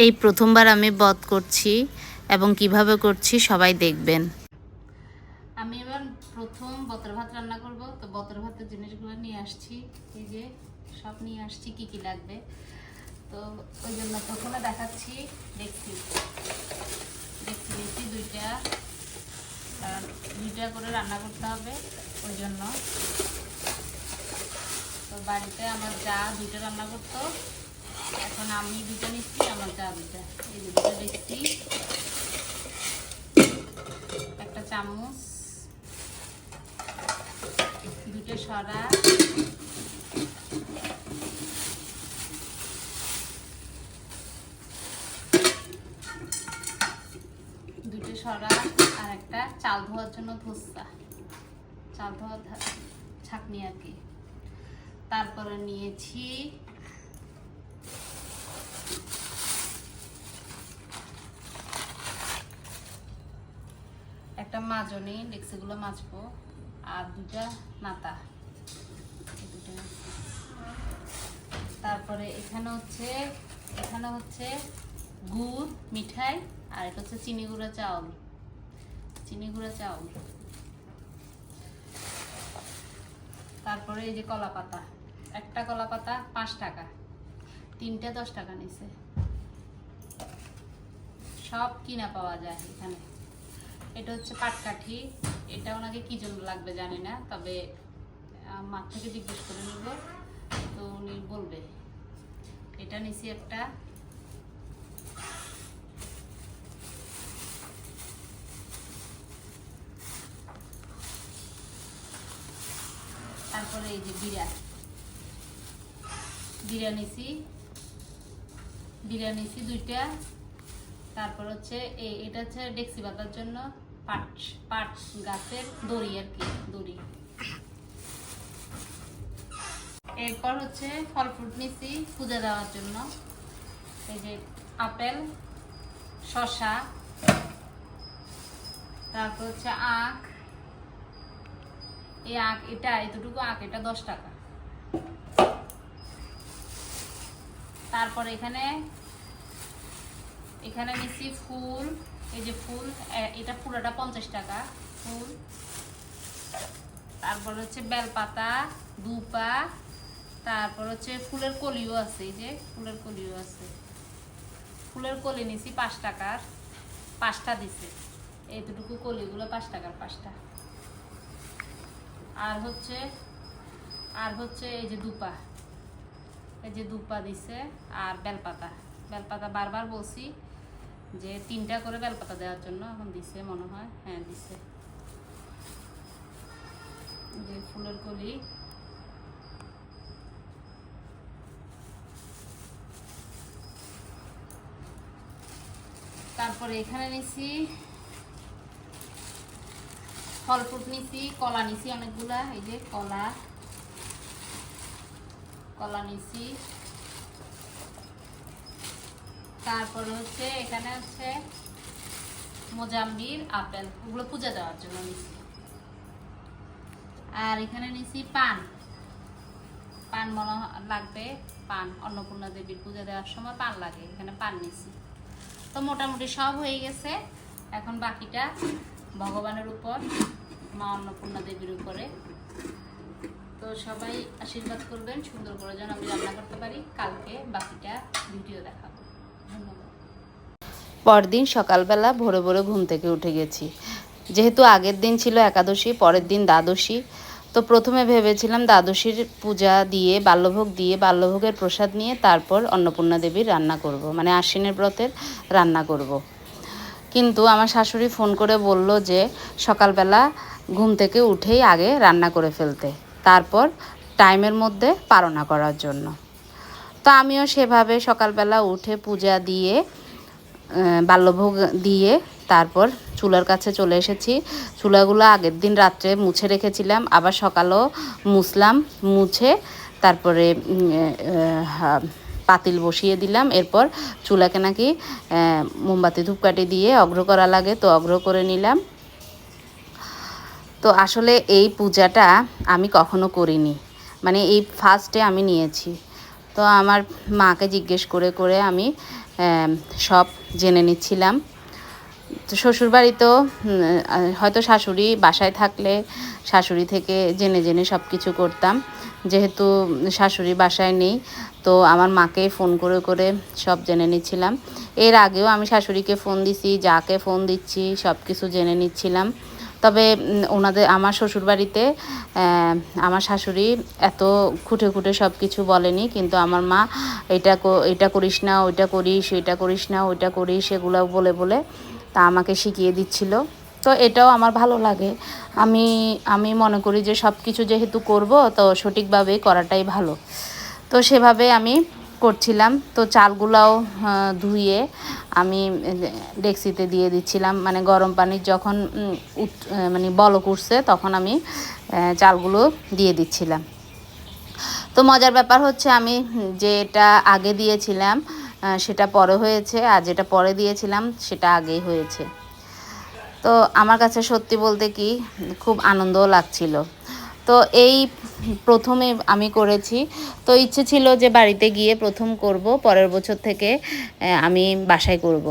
এই প্রথমবার আমি বধ করছি এবং কীভাবে করছি সবাই দেখবেন। আমি এবার প্রথম বতর ভাত রান্না করব। তো বতর ভাতের জিনিসগুলো নিয়ে আসছি। এই যে সব নিয়ে আসছি, কি কি লাগবে। তো ওই জন্য প্রথমে দেখাচ্ছি দেখছি দেখছি দেখছি দুইটা। দুইটা করে রান্না করতে হবে ওই জন্য। তো বাড়িতে আমার যা দুইটা রান্না করতো এখন আমি দুটো নিচ্ছি আমার দুইটা। এই দুটো দেখছি একটা চামচ। দুটো সরা। দুটো সরা আর একটা চাল ধোয়ার জন্য ধোসা। চাল ধোয়ার ধা- ছাঁকনি আর কি। তারপরে নিয়েছি একটা মাজনি ডেক্সিগুলো মাজবো। আর দুটা নাতা। তারপরে এখানে হচ্ছে এখানে হচ্ছে গুড়, মিঠাই, আর এটা হচ্ছে চিনি গুঁড়া চাউল। চিনি গুঁড়া চাউল। তারপরে এই যে কলা পাতা একটা কলা পাতা পাঁচ টাকা। তিনটা দশ টাকা নিছে। সব কিনা পাওয়া যায় এখানে। এটা হচ্ছে পাটকাঠি। এটা ওনাকে কি জন্য লাগবে জানি না, তবে মার থেকে জিজ্ঞেস করে নিব। তো উনি বলবে। এটা নিছি একটা। তারপরে এই যে বিরা বিরা নিছি। বিরা নিছি দুইটা। তারপর হচ্ছে এটা হচ্ছে ডেক্সি পাতার জন্য। পাট পাট গাছের দড়ি আর কি, দড়ি। এরপর হচ্ছে ফল ফ্রুট নিছি পূজা দেওয়ার জন্য। এই যে আপেল, শসা, তারপর হচ্ছে আখ। এই আখ, এটা, এতটুকু আখ, এটা দশ টাকা। তারপর এখানে এখানে নিচ্ছি ফুল। এই যে ফুল এটা পুরোটা পঞ্চাশ টাকা, ফুল। তারপর হচ্ছে বেলপাতা, দুপা, তারপর হচ্ছে ফুলের কলিও আছে, এই যে ফুলের কলিও আছে। ফুলের কলি নিছি পাঁচ টাকার, পাঁচটা দিছে। এইটুকু কলিগুলো পাঁচ টাকার পাঁচটা। আর হচ্ছে আর হচ্ছে এই যে দুপা। এই যে দুপা দিছে আর বেলপাতা। বেলপাতা বারবার বলছি যে তিনটা করে বেলপাতা দেওয়ার জন্য এখন দিছে, মনে হয়। হ্যাঁ দিছে। যে ফুলের কলি। তারপরে এখানে নিছি ফল ফ্রুট নিছি, কলা নিছি অনেকগুলা, এই যে কলা। কলা নিছি। তারপরে হচ্ছে, এখানে হচ্ছে মোজাম্বির আপেল, ওগুলো পূজা দেওয়ার জন্য নিছি। আর এখানে নিছি পান। পান মনে লাগবে পান, অন্নপূর্ণা দেবীর পূজা দেওয়ার সময় পান লাগে, এখানে পান নিছি। তো মোটামুটি সব হয়ে গেছে, এখন বাকিটা ভগবানের উপর, মা অন্নপূর্ণা দেবীর উপরে। তো সবাই আশীর্বাদ করবেন, সুন্দর করে যেন আমি রান্না করতে পারি, কালকে বাকিটা ভিডিও দেখাবো। পরদিন সকালবেলা ভোরে ভোরে ঘুম থেকে উঠে গেছি যেহেতু আগের দিন ছিল একাদশী, পরের দিন দ্বাদশী, তো প্রথমে ভেবেছিলাম দ্বাদশীর পূজা দিয়ে, বাল্যভোগ দিয়ে, বাল্যভোগের প্রসাদ নিয়ে তারপর অন্নপূর্ণা দেবীর রান্না করব মানে আশ্বিনের ব্রতের রান্না করব। কিন্তু আমার শাশুড়ি ফোন করে বলল যে, সকালবেলা ঘুম থেকে উঠেই আগে রান্না করে ফেলতে, তারপর টাইমের মধ্যে পারনা করার জন্য তো আমিও সেভাবে সকালবেলা উঠে পূজা দিয়ে বাল্যভোগ দিয়ে তারপর চুলার কাছে চলে এসেছি। চুলাগুলো আগের দিন রাত্রে মুছে রেখেছিলাম, আবার সকালেও মুছলাম, মুছে তারপরে পাতিল বসিয়ে দিলাম। এরপর চুলাকে নাকি মোমবাতি, ধূপকাঠি দিয়ে অগ্র করা লাগে, তো অগ্র করে নিলাম। তো আসলে এই পূজাটা আমি কখনো করিনি। মানে এই ফার্স্টে আমি নিয়েছি। তো আমার মাকে জিজ্ঞেস করে করে আমি সব জেনে নিচ্ছিলাম। তো শ্বশুরবাড়িতেও হয়তো শাশুড়ি বাসায় থাকলে শাশুড়ি থেকে জেনে জেনে সব কিছু করতাম। যেহেতু শাশুড়ি বাসায় নেই, তো আমার মাকে ফোন করে করে সব জেনে নিচ্ছিলাম। এর আগেও আমি শাশুড়িকে ফোন দিছি, যাকে ফোন দিচ্ছি, সব কিছু জেনে নিচ্ছিলাম। তবে ওনাদের, আমার শ্বশুরবাড়িতে আমার শাশুড়ি এত খুঁটে খুঁটে সব কিছু বলেনি, কিন্তু আমার মা, এটা এটা করিস না, ওইটা করিস, এটা করিস না, ওইটা করিস, এগুলো বলে বলে তা আমাকে শিখিয়ে দিচ্ছিল। তো এটাও আমার ভালো লাগে। আমি আমি মনে করি যে সব কিছু যেহেতু করব, তো সঠিকভাবেই করাটাই ভালো। তো সেভাবে আমি করছিলাম তো চালগুলাও আহ, ধুয়ে আমি ডেক্সিতে দিয়ে দিচ্ছিলাম। মানে গরম পানির যখন মানে বলক উঠছে তখন আমি চালগুলো দিয়ে দিচ্ছিলাম। তো মজার ব্যাপার হচ্ছে আমি যেটা আগে দিয়েছিলাম সেটা পরে হয়েছে আর যেটা পরে দিয়েছিলাম সেটা আগেই হয়েছে। তো আমার কাছে সত্যি বলতে কি খুব আনন্দও লাগছিল। তো এই প্রথমে আমি করেছি তো ইচ্ছে ছিল যে বাড়িতে গিয়ে প্রথম করব, পরের বছর থেকে আমি বাসায় করব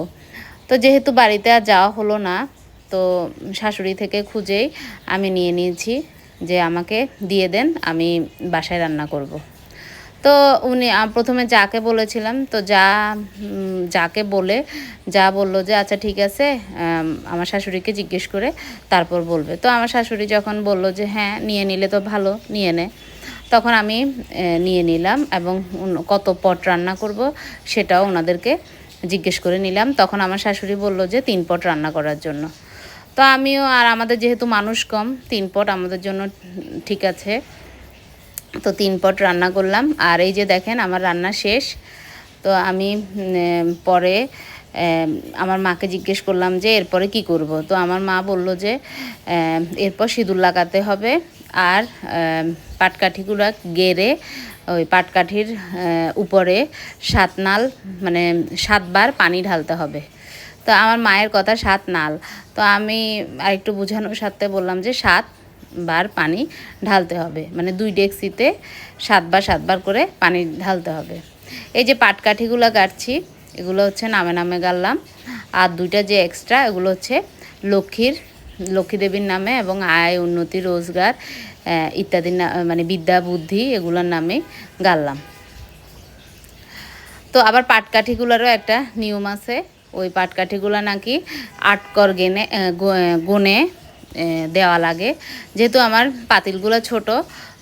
তো যেহেতু বাড়িতে আর যাওয়া হলো না, তো শাশুড়ি থেকে খুঁজেই আমি নিয়ে নিয়েছি যে আমাকে দিয়ে দেন, আমি বাসায় রান্না করব। তো উনি প্রথমে যাকে বলেছিলাম, তো যা যাকে বলে, যা বলল যে আচ্ছা ঠিক আছে আমার শাশুড়িকে জিজ্ঞেস করে তারপর বলবে। তো আমার শাশুড়ি যখন বলল যে হ্যাঁ নিয়ে নিলে তো ভালো, নিয়ে নে। তখন আমি নিয়ে নিলাম এবং কত পট রান্না করব সেটাও ওনাদেরকে জিজ্ঞেস করে নিলাম। তখন আমার শাশুড়ি বলল যে, তিন পট রান্না করার জন্য। তো আমিও, আর আমাদের যেহেতু মানুষ কম, তিন পট আমাদের জন্য ঠিক আছে। তো তিন পট রান্না করলাম। আর এই যে দেখেন, আমার রান্না শেষ। তো আমি পরে আমার মাকে জিজ্ঞেস করলাম যে, এরপরে কি করব? তো আমার মা বলল যে এরপর সিঁদুর লাগাতে হবে। আর পাটকাঠিগুলো গেড়ে, ওই পাটকাঠির উপরে সাত নাল মানে সাতবার পানি ঢালতে হবে। তো আমার মায়ের কথা সাত নাল। তো আমি আরেকটু বোঝানোর সাথে বললাম যে, সাত বার পানি ঢালতে হবে। মানে দুই ডেক্সিতে সাতবার সাতবার করে পানি ঢালতে হবে। এই যে পাটকাঠিগুলো গাড়ছি এগুলো হচ্ছে নামে নামে গাড়লাম। আর দুইটা যে এক্সট্রা এগুলো হচ্ছে লক্ষ্মীর লক্ষ্মী দেবীর নামে এবং আয় উন্নতি রোজগার আহ, ইত্যাদি মানে বিদ্যা বুদ্ধি এগুলোর নামে গাড়লাম। তো আবার পাটকাঠিগুলোরও একটা নিয়ম আছে। ওই পাটকাঠিগুলো নাকি আটকর গেনে গনে দেওয়া লাগে। যেহেতু আমার পাতিলগুলো ছোট,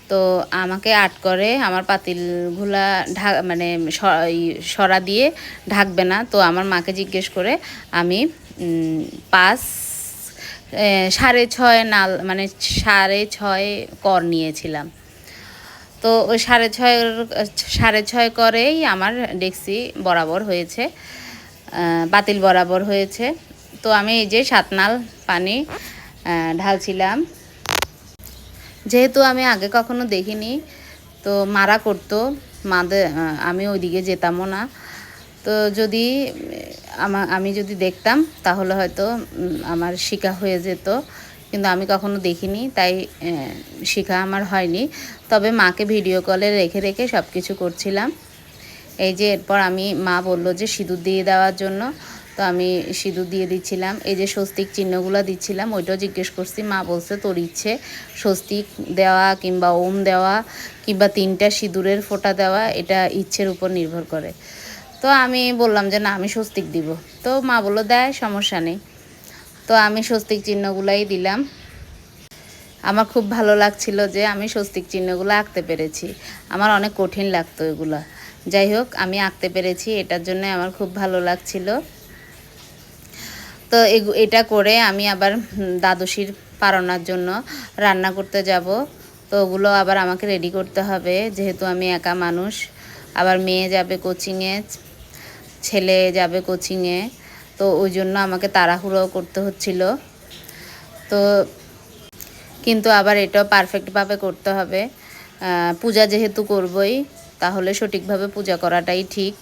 তো আমাকে আট করে আমার পাতিলগুলা ঢা মানে সরা দিয়ে ঢাকবে না। তো আমার মাকে জিজ্ঞেস করে আমি পাঁচ সাড়ে ছয় নাল মানে সাড়ে ছয় কর নিয়েছিলাম। তো ওই সাড়ে ছয় সাড়ে ছয় করেই আমার ডেক্সি বরাবর হয়েছে বাতিল বরাবর হয়েছে। তো আমি এই যে সাত নাল পানি ঢালছিলাম। যেহেতু আমি আগে কখনো দেখিনি তো মারা করতো। আহ, আমি ওইদিকে যেতামও না। তো যদি আমা আমি যদি দেখতাম তাহলে হয়তো আমার শিকা হয়ে যেত। কিন্তু আমি কখনো দেখিনি তাই শিখা আমার হয়নি। তবে মাকে ভিডিও কলে রেখে রেখে সব কিছু করছিলাম। এই যে এরপর আমি মা বলল যে সিঁদুর দিয়ে দেওয়ার জন্য। তো আমি সিঁদুর দিয়ে দিচ্ছিলাম। এই যে স্বস্তিক চিহ্নগুলো দিচ্ছিলাম, ওইটাও জিজ্ঞেস করছি, মা বলছে তোর ইচ্ছে স্বস্তিক দেওয়া কিংবা ওম দেওয়া কিংবা তিনটা সিঁদুরের ফোঁটা দেওয়া, এটা ইচ্ছের উপর নির্ভর করে। তো আমি বললাম যে, না, আমি স্বস্তিক দিব। তো মা বলল দেয় সমস্যা নেই। তো আমি স্বস্তিক চিহ্নগুলাই দিলাম। আমার খুব ভালো লাগছিল যে, আমি স্বস্তিক চিহ্নগুলো আঁকতে পেরেছি। আমার অনেক কঠিন লাগতো এগুলো। যাই হোক, আমি আঁকতে পেরেছি, এটার জন্য আমার খুব ভালো লাগছিল। তো এটা করে আমি আবার দ্বাদশীর পারণার জন্য রান্না করতে যাব। তো ওগুলো আবার আমাকে রেডি করতে হবে, যেহেতু আমি একা মানুষ। আবার মেয়ে যাবে কোচিংয়ে ছেলে যাবে কোচিংয়ে তো ওই জন্য আমাকে তাড়াহুড়ো করতে হচ্ছিল। তো কিন্তু আবার এটাও পারফেক্টভাবে করতে হবে। পূজা যেহেতু করবই, তাহলে সঠিকভাবে পূজা করাটাই ঠিক।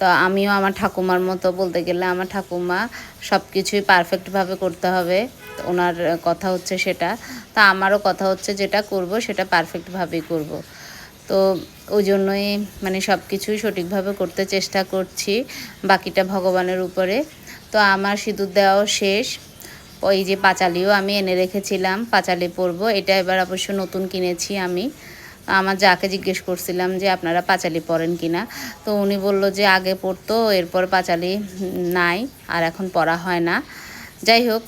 তো আমিও আমার ঠাকুমার মতো বলতে গেলে আমার ঠাকুমা সব কিছুই পারফেক্টভাবে করতে হবে। ওনার কথা হচ্ছে সেটা। তা আমারও কথা হচ্ছে যেটা করব সেটা পারফেক্টভাবেই করব। তো ওই জন্যই মানে সব কিছুই সঠিকভাবে করতে চেষ্টা করছি বাকিটা ভগবানের উপরে। তো আমার সিঁদুর দেওয়াও শেষ। ওই যে পাঁচালিও আমি এনে রেখেছিলাম, পাঁচালি পরবো। এটা এবার অবশ্য নতুন কিনেছি আমি। আমার যাকে জিজ্ঞেস করছিলাম যে আপনারা পাঁচালি পরেন কিনা, তো উনি বলল যে আগে পড়তো, এরপর পাঁচালি নাই, আর এখন পড়া হয় না। যাই হোক,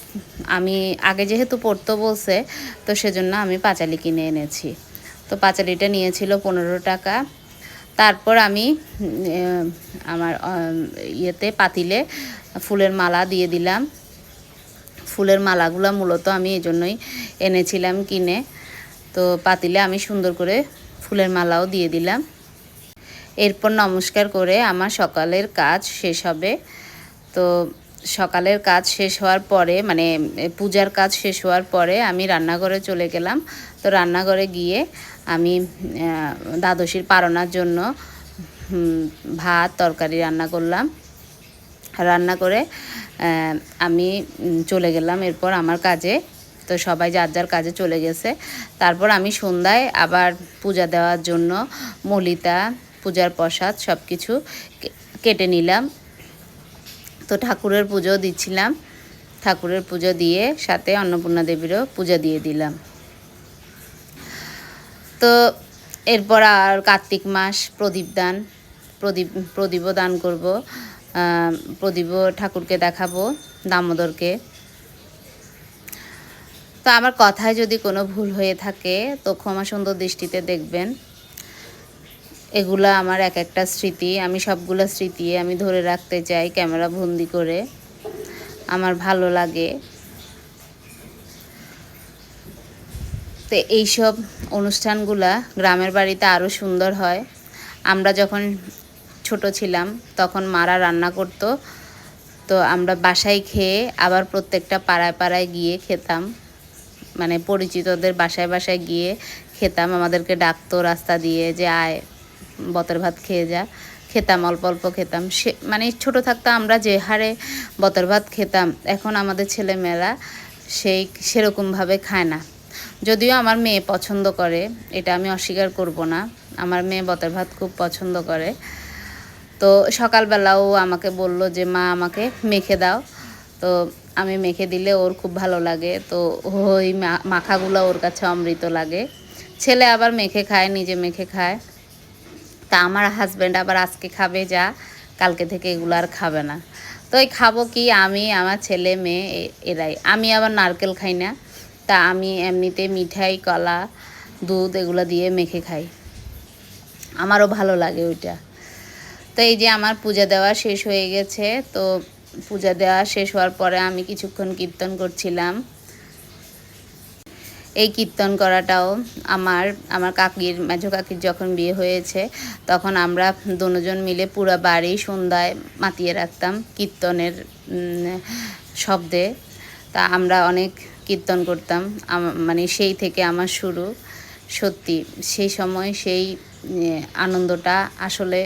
আমি আগে যেহেতু পড়তো বলছে, তো সেজন্য আমি পাঁচালি কিনে এনেছি। তো পাঁচালিটা নিয়েছিল পনেরো টাকা। তারপর আমি আমার ইয়েতে পাতিলে ফুলের মালা দিয়ে দিলাম। ফুলের মালাগুলো মূলত আমি এই জন্যই এনেছিলাম কিনে। তো পাতিলে আমি সুন্দর করে ফুলের মালাও দিয়ে দিলাম। এরপর নমস্কার করে আমার সকালের কাজ শেষ হবে। তো সকালের কাজ শেষ হওয়ার পরে মানে পূজার কাজ শেষ হওয়ার পরে আমি রান্নাঘরে চলে গেলাম। তো রান্নাঘরে গিয়ে আমি দ্বাদশীর পারনার জন্য ভাত, তরকারি রান্না করলাম। রান্না করে আমি চলে গেলাম। এরপর আমার কাজে তো সবাই যার যার কাজে চলে গেছে। তারপর আমি সন্ধ্যায় আবার পূজা দেওয়ার জন্য মলিতা পূজার প্রসাদ সব কিছু কেটে নিলাম। তো ঠাকুরের পুজো দিচ্ছিলাম। ঠাকুরের পুজো দিয়ে সাথে অন্নপূর্ণা দেবীরও পূজা দিয়ে দিলাম। তো এরপর আর কার্তিক মাস প্রদীপ দান, প্রদীপ, প্রদীপও দান করব। প্রদীপও ঠাকুরকে দেখাবো, দামোদরকে। তো আমার কথায় যদি কোনো ভুল হয়ে থাকে, তো ক্ষমা সুন্দর দৃষ্টিতে দেখবেন। এগুলো আমার এক একটা স্মৃতি, আমি সবগুলো স্মৃতি আমি ধরে রাখতে চাই ক্যামেরা বন্দি করে। আমার ভালো লাগে। তো এইসব অনুষ্ঠানগুলা গ্রামের বাড়িতে আরও সুন্দর হয়। আমরা যখন ছোট ছিলাম, তখন মারা রান্না করতো। তো আমরা বাসায় খেয়ে আবার প্রত্যেকটা পাড়ায় পাড়ায় গিয়ে খেতাম। মানে পরিচিতদের বাসায় বাসায় গিয়ে খেতাম। আমাদেরকে ডাকতো রাস্তা দিয়ে যে আয়, বতের ভাত খেয়ে যা। খেতাম, অল্প অল্প খেতাম। সে মানে ছোট থাকতে আমরা যে হারে বতের ভাত খেতাম। এখন আমাদের ছেলেমেয়েরা সেই সেরকমভাবে খায় না। যদিও আমার মেয়ে পছন্দ করে, এটা আমি অস্বীকার করব না। আমার মেয়ে বতের ভাত খুব পছন্দ করে। তো সকালবেলাও আমাকে বলল যে, মা, আমাকে মেখে দাও। তো আমি মেখে দিলে ওর খুব ভালো লাগে। তো ওই মাখাগুলো ওর কাছে অমৃত লাগে। ছেলে আবার মেখে খায়, নিজে মেখে খায়। তা আমার হাজব্যান্ড আবার আজকে খাবে যা, কালকে থেকে এগুলো আর খাবে না। তো এই খাব কি? আমি, আমার ছেলে, মেয়ে এরাই। আমি আবার নারকেল খাই না। তা আমি এমনিতে মিঠাই, কলা, দুধ এগুলো দিয়ে মেখে খাই। আমারও ভালো লাগে ওইটা। তো এই যে আমার পূজা দেওয়া শেষ হয়ে গেছে। তো পূজা দেওয়া শেষ হওয়ার পরে আমি কিছুক্ষণ কীর্তন করছিলাম। এই কীর্তন করাটাও আমার আমার কাকির, মেঝো কাকির যখন বিয়ে হয়েছে, তখন আমরা দুজন মিলে পুরো বাড়ি সন্ধ্যায় মাতিয়ে রাখতাম কীর্তনের শব্দে। তা আমরা অনেক কীর্তন করতাম। মানে সেই থেকে আমার শুরু। সত্যি, সেই সময় সেই আনন্দটা আসলে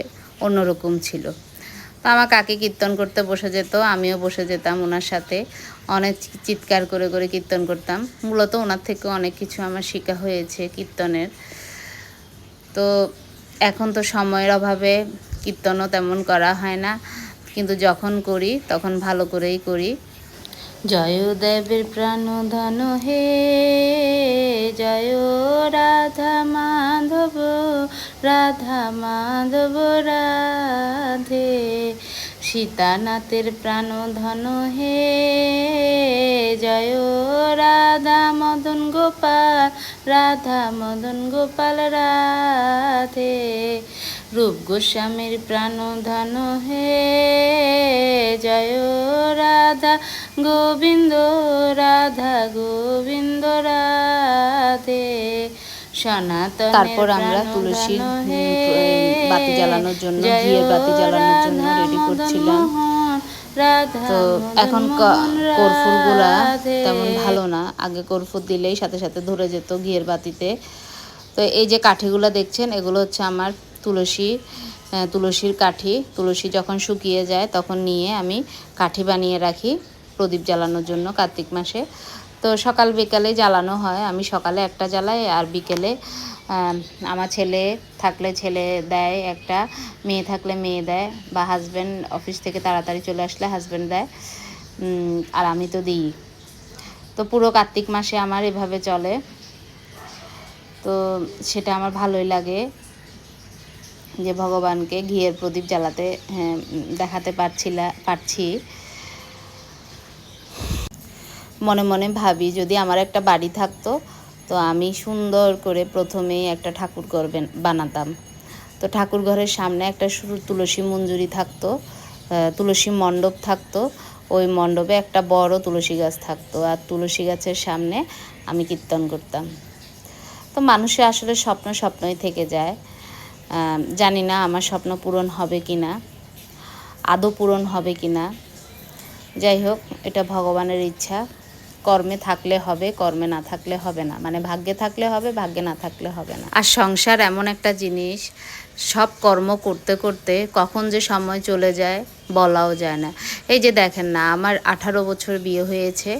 অন্যরকম ছিল। তো আমার কাকি কীর্তন করতে বসে যেত, আমিও বসে যেতাম ওনার সাথে। অনেক চিৎকার করে করে কীর্তন করতাম। মূলত ওনার থেকে অনেক কিছু আমার শেখা হয়েছে কীর্তনের। তো এখন তো সময়ের অভাবে কীর্তনও তেমন করা হয় না, কিন্তু যখন করি, তখন ভালো করেই করি। জয় দেবের প্রাণ ধন হে, জয় রাধা মাধব। রাধা মাধব, রাধে। সীতানাথের প্রাণ ধন হে। জয় রাধা মদন গোপাল, রাধা মদন গোপাল, রাধে। রূপ গোস্বামীর প্রাণ ধন হে। জয় রাধা গোবিন্দ রাধা গোবিন্দ, রাধে। তারপর আমরা তুলসীর, বাতি জ্বালানোর জন্য, ঘিয়ের বাতি জ্বালানোর জন্য রেডি করছিলাম। তো এখন ক- কর্পূরগুলা তেমন ভালো না। আগে কর্পূর দিলেই সাথে সাথে ধরে যেত ঘিয়ের বাতিতে। তো এই যে কাঠিগুলো দেখছেন এগুলো হচ্ছে আমার তুলসী তুলসীর কাঠি। তুলসী যখন শুকিয়ে যায় তখন নিয়ে আমি কাঠি বানিয়ে রাখি প্রদীপ জ্বালানোর জন্য কার্তিক মাসে। তো সকাল বিকালে জ্বালানো হয়। আমি সকালে একটা জ্বালাই আর বিকেলে আমার ছেলে থাকলে ছেলে দেয় একটা মেয়ে থাকলে মেয়ে দেয় বা হাজব্যান্ড অফিস থেকে তাড়াতাড়ি চলে আসলে হাজব্যান্ড দেয়। আর আমি তো দিই। তো পুরো কার্তিক মাসে আমার এভাবে চলে। তো সেটা আমার ভালোই লাগে যে ভগবানকে ঘিয়ের প্রদীপ জ্বালাতে হ্যাঁ, দেখাতে পারছিলা পারছি। মনে মনে ভাবি যদি আমার একটা বাড়ি থাকতো, তো আমি সুন্দর করে প্রথমেই একটা ঠাকুর ঘর বানাতাম। তো ঠাকুর ঘরের সামনে একটা শুরু তুলসী মঞ্জুরি থাকতো তুলসী মণ্ডপ থাকতো, ওই মণ্ডপে একটা বড় তুলসী গাছ থাকতো আর তুলসী গাছের সামনে আমি কীর্তন করতাম। তো মানুষের আসলে স্বপ্ন স্বপ্নই থেকে যায়। জানি না আমার স্বপ্ন পূরণ হবে কি না, আদৌ পূরণ হবে কি না। যাই হোক, এটা ভগবানের ইচ্ছা। কর্মে থাকলে হবে, কর্মে না থাকলে হবে না। মানে ভাগ্যে থাকলে হবে, ভাগ্যে না থাকলে হবে না। আর সংসার এমন একটা জিনিস, সব কর্ম করতে করতে কখন যে সময় চলে যায় বলাও যায় না। এই যে দেখেন না, আমার আঠারো বছর বিয়ে হয়েছে,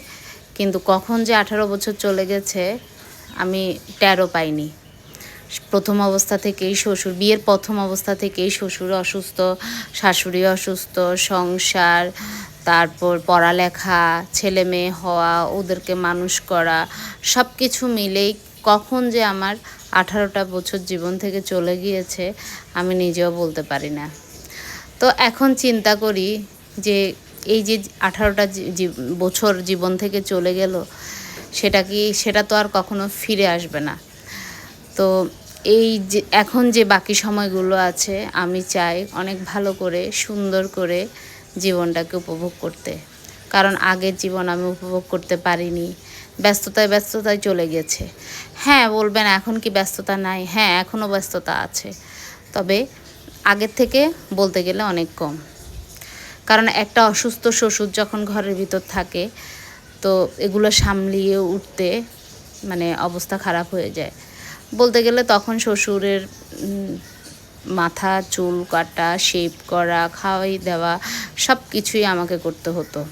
কিন্তু কখন যে আঠারো বছর চলে গেছে, আমি টেরও পাইনি। প্রথম অবস্থা থেকেই শ্বশুর, বিয়ের প্রথম অবস্থা থেকেই শ্বশুর অসুস্থ, শাশুড়ি অসুস্থ, সংসার তারপর পড়ালেখা, ছেলে মেয়ে হওয়া, ওদেরকে মানুষ করা সব কিছু মিলেই কখন যে আমার আঠারোটা বছর জীবন থেকে চলে গিয়েছে, আমি নিজেও বলতে পারি না। তো এখন চিন্তা করি যে এই যে আঠারোটা বছর জীবন থেকে চলে গেল, সেটা কি, সেটা তো আর কখনো ফিরে আসবে না। তো এই যে, এখন যে বাকি সময়গুলো আছে, আমি চাই অনেক ভালো করে, সুন্দর করে জীবনটাকে উপভোগ করতে। কারণ আগের জীবন আমি উপভোগ করতে পারিনি। ব্যস্ততায় ব্যস্ততায় চলে গেছে। হ্যাঁ বলবেন এখন কি ব্যস্ততা নাই? হ্যাঁ এখনও ব্যস্ততা আছে। তবে আগের থেকে বলতে গেলে অনেক কম। কারণ একটা অসুস্থ শ্বশুর যখন ঘরের ভিতর থাকে, তো এগুলো সামলিয়ে উঠতে মানে অবস্থা খারাপ হয়ে যায়। বলতে গেলে তখন শ্বশুরের মাথা, চুল কাটা শেপ করা, খাওয়াই দেওয়া সব কিছুই আমাকে করতে হতো।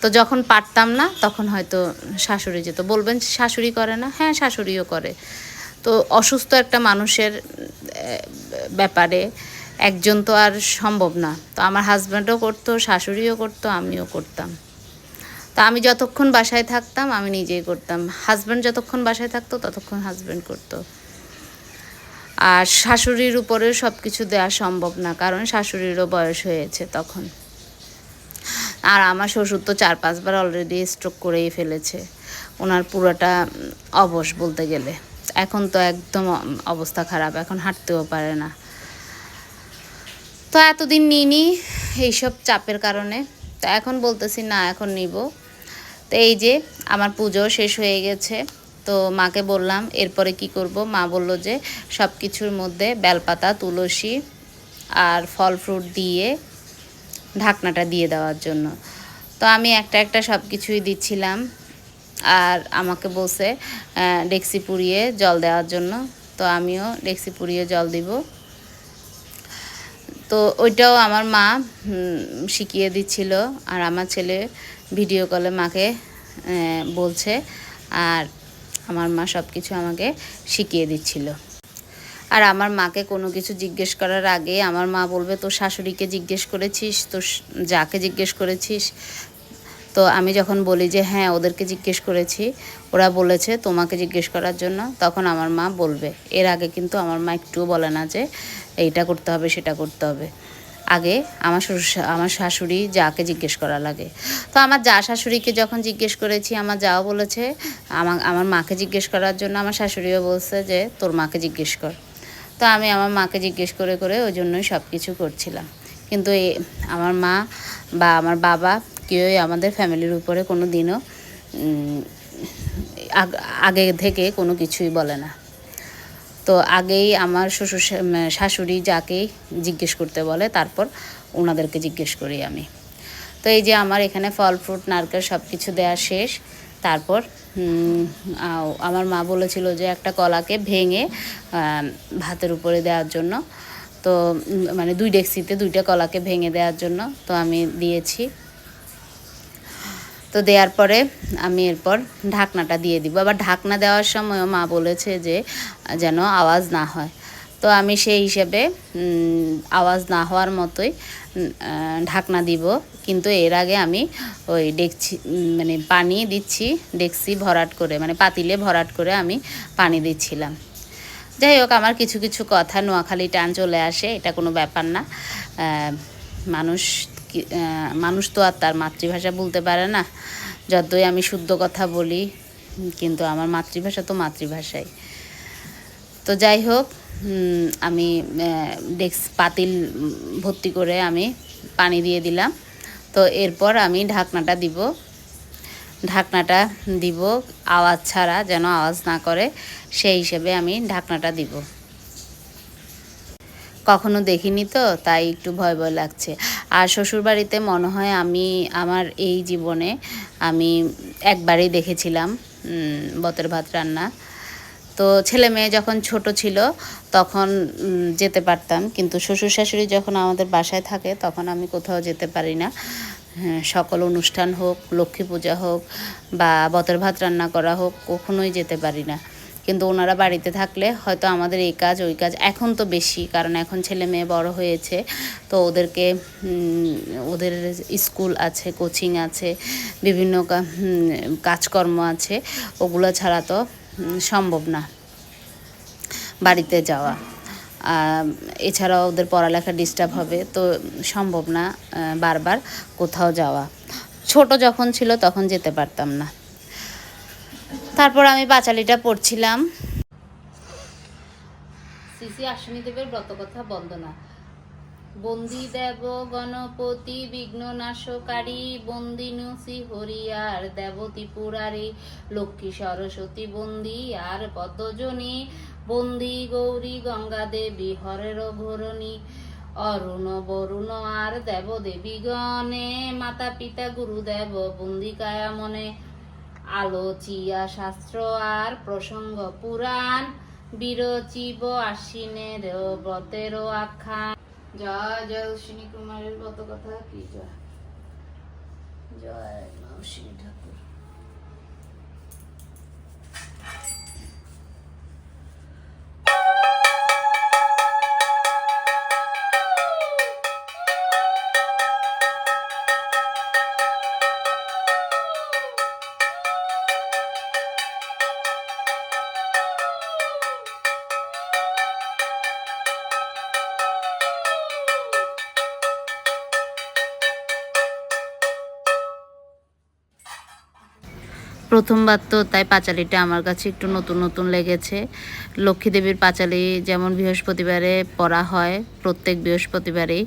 তো যখন পারতাম না, তখন হয়তো শাশুড়ি যেত। বলবেন, শাশুড়ি করে না? হ্যাঁ শাশুড়িও করে। তো অসুস্থ একটা মানুষের ব্যাপারে একজন তো আর সম্ভব না। তো আমার হাজব্যান্ডও করতো, শাশুড়িও করতো, আমিও করতাম। তা আমি যতক্ষণ বাসায় থাকতাম, আমি নিজেই করতাম। হাজব্যান্ড যতক্ষণ বাসায় থাকতো, ততক্ষণ হাজব্যান্ড করতো। আর শাশুড়ির উপরে সব কিছু দেওয়া সম্ভব না, কারণ শাশুড়িরও বয়স হয়েছে তখন। আর আমার শ্বশুর তো চার, পাঁচবার অলরেডি স্ট্রোক করেই ফেলেছে। ওনার পুরোটা অবশ বলতে গেলে। এখন তো একদম অবস্থা খারাপ, এখন হাঁটতেও পারে না। তো এতদিন নিইনি এইসব চাপের কারণে। তো এখন বলতেছি, না, এখন নিব। তো এই যে, আমার পুজো শেষ হয়ে গেছে। তো মাকে বললাম, এরপরে কি করব? মা বলল যে সব কিছুর মধ্যে বেলপাতা, তুলসী আর ফল ফ্রুট দিয়ে ঢাকনাটা দিয়ে দেওয়ার জন্য। তো আমি একটা একটা সব কিছুই দিচ্ছিলাম আর আমাকে বলছে ডেক্সি পুড়িয়ে জল দেওয়ার জন্য। তো আমিও ডেক্সি পুড়িয়ে জল দিব। তো ওইটাও আমার মা শিখিয়ে দিচ্ছিল। আর আমার ছেলে ভিডিও কলে মাকে বলছে, আর আমার মা সব কিছু আমাকে শিখিয়ে দিচ্ছিল। আর আমার মাকে কোনো কিছু জিজ্ঞেস করার আগে আমার মা বলবে, তোর শাশুড়িকে জিজ্ঞেস করেছিস? তোর যাকে জিজ্ঞেস করেছিস? তো আমি যখন বলি যে হ্যাঁ ওদেরকে জিজ্ঞেস করেছি, ওরা বলেছে তোমাকে জিজ্ঞেস করার জন্য। তখন আমার মা বলবে। এর আগে কিন্তু আমার মা একটুও বলে না যে, এইটা করতে হবে, সেটা করতে হবে। আগে আমার শ্বশুর আমার শাশুড়ি যাকে জিজ্ঞেস করা লাগে। তো আমার যা শাশুড়িকে যখন জিজ্ঞেস করেছি, আমার যাও বলেছে, আমার আমার মাকে জিজ্ঞেস করার জন্য আমার শাশুড়িও বলছে যে, তোর মাকে জিজ্ঞেস কর। তো আমি আমার মাকে জিজ্ঞেস করে করে ওই জন্যই সব কিছু করছিলাম। কিন্তু আমার মা বা আমার বাবা কেউই আমাদের ফ্যামিলির উপরে কোনো দিনও আগে থেকে কোনো কিছুই বলে না। তো আগেই আমার শ্বশুর শাশুড়ি যাকেই জিজ্ঞেস করতে বলে, তারপর ওনাদেরকে জিজ্ঞেস করি আমি। তো এই যে আমার এখানে ফল, ফ্রুট, নারকেল সব কিছু দেওয়া শেষ। তারপর আমার মা বলেছিল যে একটা কলাকে ভেঙে ভাতের উপরে দেওয়ার জন্য। তো মানে দুই ডেক্সিতে দুইটা কলাকে ভেঙে দেওয়ার জন্য। তো আমি দিয়েছি। তো দেওয়ার পরে আমি এরপর ঢাকনাটা দিয়ে দিব। আবার ঢাকনা দেওয়ার সময়ও মা বলেছে যে, যেন আওয়াজ না হয়। তো আমি সেই হিসেবে আওয়াজ না হওয়ার মতোই ঢাকনা দিব। কিন্তু এর আগে আমি ওই ডেকছি মানে পানি দিচ্ছি ডেকছি ভরাট করে মানে পাতিলে ভরাট করে আমি পানি দিচ্ছিলাম। যাই হোক, আমার কিছু কিছু কথা নোয়াখালী টান চলে আসে, এটা কোনো ব্যাপার না। মানুষ মানুষ তো আর তার মাতৃভাষা বলতে পারে না। যতই আমি শুদ্ধ কথা বলি, কিন্তু আমার মাতৃভাষা তো মাতৃভাষাই। তো যাই হোক আমি ডেক্স পাতিল ভর্তি করে আমি পানি দিয়ে দিলাম। তো এরপর আমি ঢাকনাটা দিব। ঢাকনাটা দিব আওয়াজ ছাড়া, যেন আওয়াজ না করে। সেই হিসেবে আমি ঢাকনাটা দিব। কখনো দেখিনি তো, তাই একটু ভয় ভয় লাগছে। আর শ্বশুরবাড়িতে মনে হয় আমি আমার এই জীবনে আমি একবারই দেখেছিলাম বতের ভাত রান্না। তো ছেলে মেয়ে যখন ছোট ছিল তখন যেতে পারতাম। কিন্তু শ্বশুর শাশুড়ি যখন আমাদের বাসায় থাকে তখন আমি কোথাও যেতে পারি না। হ্যাঁ, সকল অনুষ্ঠান হোক লক্ষ্মী পূজা হোক বা বতের ভাত রান্না করা হোক কখনোই যেতে পারি না। কিন্তু ওনারা বাড়িতে থাকলে হয়তো আমাদের এই কাজ, ওই কাজ এখন তো বেশি, কারণ এখন ছেলে মেয়ে বড় হয়েছে। তো ওদেরকে ওদের স্কুল আছে, কোচিং আছে, বিভিন্ন কাজকর্ম আছে, ওগুলো ছাড়া তো সম্ভব না বাড়িতে যাওয়া। এছাড়াও ওদের পড়ালেখা ডিস্টার্ব হবে, তো সম্ভব না বারবার কোথাও যাওয়া। ছোট যখন ছিল তখন যেতে পারতাম না। তারপর আমি পাঁচালিটা পড়ছিলাম। শ্রী আশ্বিনী দেবের ব্রতকথা বন্দনা। বন্দি দেব গণপতি বিঘ্ন নাশকারী বন্দিনু হরিয়ার দেব পুরারি লক্ষ্মী সরস্বতী বন্দি আর পদ্মজনী বন্দি গৌরী গঙ্গা দেবী হরের ঘরণী অরুণ বরুণ আর দেব দেবী গণে মাতা পিতা গুরু গুরুদেব বন্দিকায়া মনে আলোচিয়া শাস্ত্র আর প্রসঙ্গ, পুরাণ, বিরচিব আশ্বিনের ব্রতের আখ্যান। জয় জয় অশ্বিনী কুমারের ব্রত কথা কি জয়? জয় অশ্বিনী ঠাকুর। প্রথমবার তো তাই পাঁচালিটা আমার কাছে একটু নতুন নতুন লেগেছে। লক্ষ্মী দেবীর পাঁচালি যেমন বৃহস্পতিবারে পড়া হয়, প্রত্যেক বৃহস্পতিবারেই।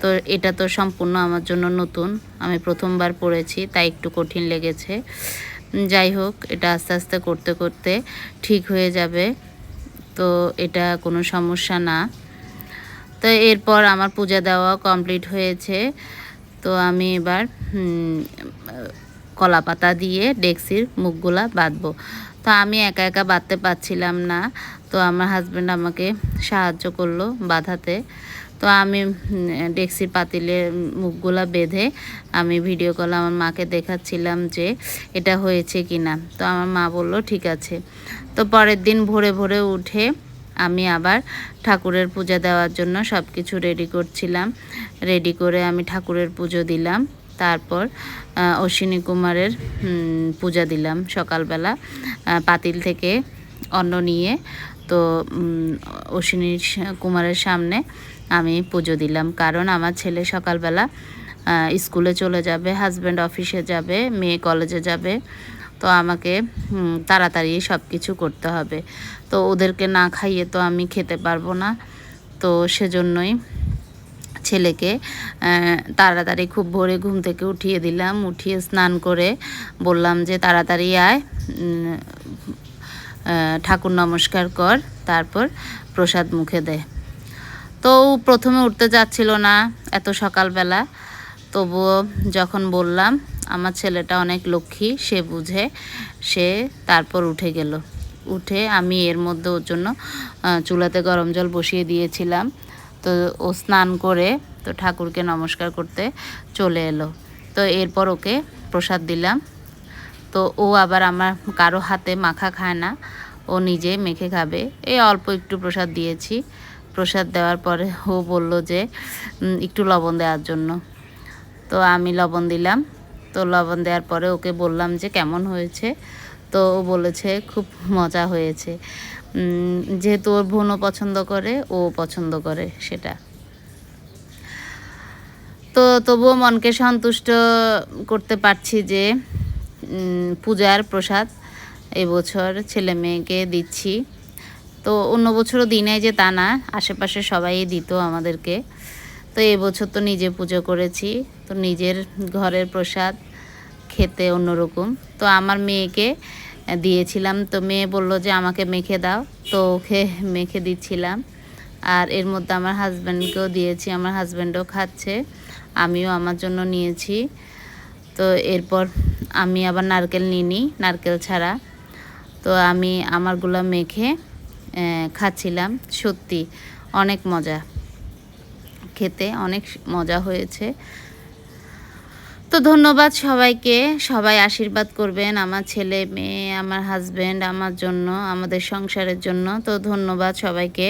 তো এটা তো সম্পূর্ণ আমার জন্য নতুন, আমি প্রথমবার পড়েছি, তাই একটু কঠিন লেগেছে। যাই হোক, এটা আস্তে আস্তে করতে করতে ঠিক হয়ে যাবে। তো এটা কোনো সমস্যা না। তো এরপর আমার পূজা দেওয়া কমপ্লিট হয়েছে। তো আমি এবার কলা পাতা দিয়ে ডেক্সির মুখগুলা বাঁধবো। তো আমি একা একা বাঁধতে পারছিলাম না। তো আমার হাজব্যান্ড আমাকে সাহায্য করল বাঁধাতে। তো আমি ডেক্সির পাতিলে মুখগুলা বেঁধে আমি ভিডিও কলে আমার মাকে দেখাচ্ছিলাম যে এটা হয়েছে কি না তো আমার মা বলল, ঠিক আছে। তো পরের দিন ভোরে ভোরে উঠে আমি আবার ঠাকুরের পূজা দেওয়ার জন্য সব কিছু রেডি করছিলাম। রেডি করে আমি ঠাকুরের পুজো দিলাম। তারপর অশ্বিনী কুমারের পূজা দিলাম সকালবেলা। পাতিল থেকে অন্ন নিয়ে তো অশ্বিনী কুমারের সামনে আমি পুজো দিলাম। কারণ আমার ছেলে সকালবেলা স্কুলে চলে যাবে হাজব্যান্ড অফিসে যাবে, মেয়ে কলেজে যাবে। তো আমাকে তাড়াতাড়ি সব কিছু করতে হবে। তো ওদেরকে না খাইয়ে তো আমি খেতে পারব না। তো সেজন্যই ছেলেকে তাড়াতাড়ি খুব ভোরে ঘুম থেকে উঠিয়ে দিলাম। উঠিয়ে স্নান করে বললাম যে, তাড়াতাড়ি আয় ঠাকুর নমস্কার কর, তারপর প্রসাদ মুখে দে। তো প্রথমে উঠতে যাচ্ছিল না এত সকালবেলা। তবুও যখন বললাম, আমার ছেলেটা অনেক লক্ষ্মী, সে বুঝে, সে তারপর উঠে গেল। উঠে আমি এর মধ্যে ওর জন্য চুলাতে গরম জল বসিয়ে দিয়েছিলাম। তো ও স্নান করে তো ঠাকুরকে নমস্কার করতে চলে এলো। তো এরপর ওকে প্রসাদ দিলাম। তো ও আবার আমার কারও হাতে মাখা খায় না, ও নিজে মেখে খাবে। এই অল্প একটু প্রসাদ দিয়েছি। প্রসাদ দেওয়ার পরে ও বলল যে একটু লবণ দেওয়ার জন্য। তো আমি লবণ দিলাম। তো লবণ দেওয়ার পরে ওকে বললাম যে, কেমন হয়েছে? তো ও বলেছে, খুব মজা হয়েছে। যেহেতু ওর বোনও পছন্দ করে, ও পছন্দ করে সেটা। তো তবুও মনকে সন্তুষ্ট করতে পারছি যে পূজার প্রসাদ এবছর ছেলে মেয়েকে দিচ্ছি। তো অন্য বছরও দিনে যে তা না, আশেপাশে সবাই দিত আমাদেরকে। তো এবছর তো নিজে পুজো করেছি, তো নিজের ঘরের প্রসাদ খেতে অন্যরকম। তো আমার মেয়েকে দিয়েছিলাম। তো মেয়ে বলল যে, আমাকে মেখে দাও। তো ওকে মেখে দিচ্ছিলাম। আর এর মধ্যে আমার হাজব্যান্ডকেও দিয়েছি। আমার হাজব্যান্ডও খাচ্ছে। আমিও আমার জন্য নিয়েছি। তো এরপর আমি আবার নারকেল নিয়ে নিই নারকেল ছাড়া। তো আমি আমারগুলো মেখে খাচ্ছিলাম। সত্যি অনেক মজা। খেতে অনেক মজা হয়েছে। তো ধন্যবাদ সবাইকে। সবাই আশীর্বাদ করবেন আমার ছেলে, মেয়ে, আমার হাজব্যান্ড আমার জন্য, আমাদের সংসারের জন্য। তো ধন্যবাদ সবাইকে।